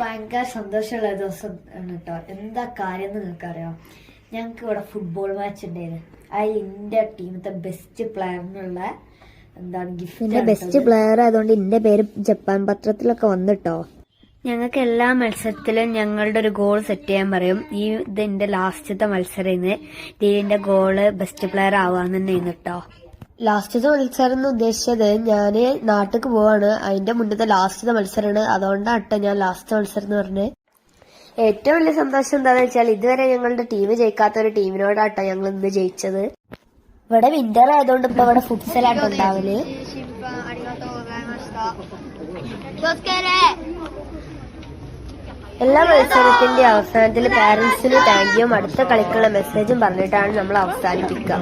ഭയങ്കര സന്തോഷമുള്ള ദിവസം ആണ് കേട്ടോ എന്താ കാര്യം എന്ന് നിങ്ങൾക്കറിയോ? ഞങ്ങൾക്ക് ഇവിടെ ഫുട്ബോൾ മാച്ച് ഉണ്ടായിരുന്നു. അതിൽ ഇന്ത്യ ടീമത്തെ ബെസ്റ്റ് പ്ലെയറിനുള്ള എന്താണ് ഗിഫ്റ്റ് ബെസ്റ്റ് പ്ലെയർ ആയതുകൊണ്ട് എന്റെ പേര് ജപ്പാൻ പത്രത്തിലൊക്കെ വന്നിട്ടോ? ഞങ്ങൾക്ക് എല്ലാ മത്സരത്തിലും ഞങ്ങളുടെ ഒരു ഗോൾ സെറ്റ് ചെയ്യാൻ പറയും. ഈ ഇതിന്റെ ലാസ്റ്റത്തെ മത്സരം ഇന്ന് ഇതിന്റെ ഗോൾ ബെസ്റ്റ് പ്ലെയർ ആവാന്ന് തന്നെ കേട്ടോ ലാസ്റ്റത്തെ മത്സരം എന്ന് ഉദ്ദേശിച്ചത് ഞാൻ നാട്ടിക്ക് പോവാണ്. അതിന്റെ മുന്നത്തെ ലാസ്റ്റത്തെ മത്സരമാണ്. അതുകൊണ്ടാട്ടോ ഞാൻ ലാസ്റ്റ് മത്സരം എന്ന് പറഞ്ഞത് ഏറ്റവും വലിയ സന്തോഷം എന്താണെന്ന് വെച്ചാൽ ഇതുവരെ ഞങ്ങളുടെ ടീം ജയിക്കാത്ത ഒരു ടീമിനോടാട്ടോ ഞങ്ങൾ ഇന്ന് ജയിച്ചത്. ഇവിടെ വിന്റർ ആയതുകൊണ്ട് ഇപ്പൊ ഇവിടെ ഫുട്സലാട്ടോ ഉണ്ടാവൽ. എല്ലാ മത്സരത്തിന്റെ അവസാനത്തിൽ പാരന്റ്സിന് താങ്ക് യു അടുത്ത കളിക്കുള്ള മെസ്സേജും പറഞ്ഞിട്ടാണ് നമ്മൾ അവസാനിപ്പിക്കുക.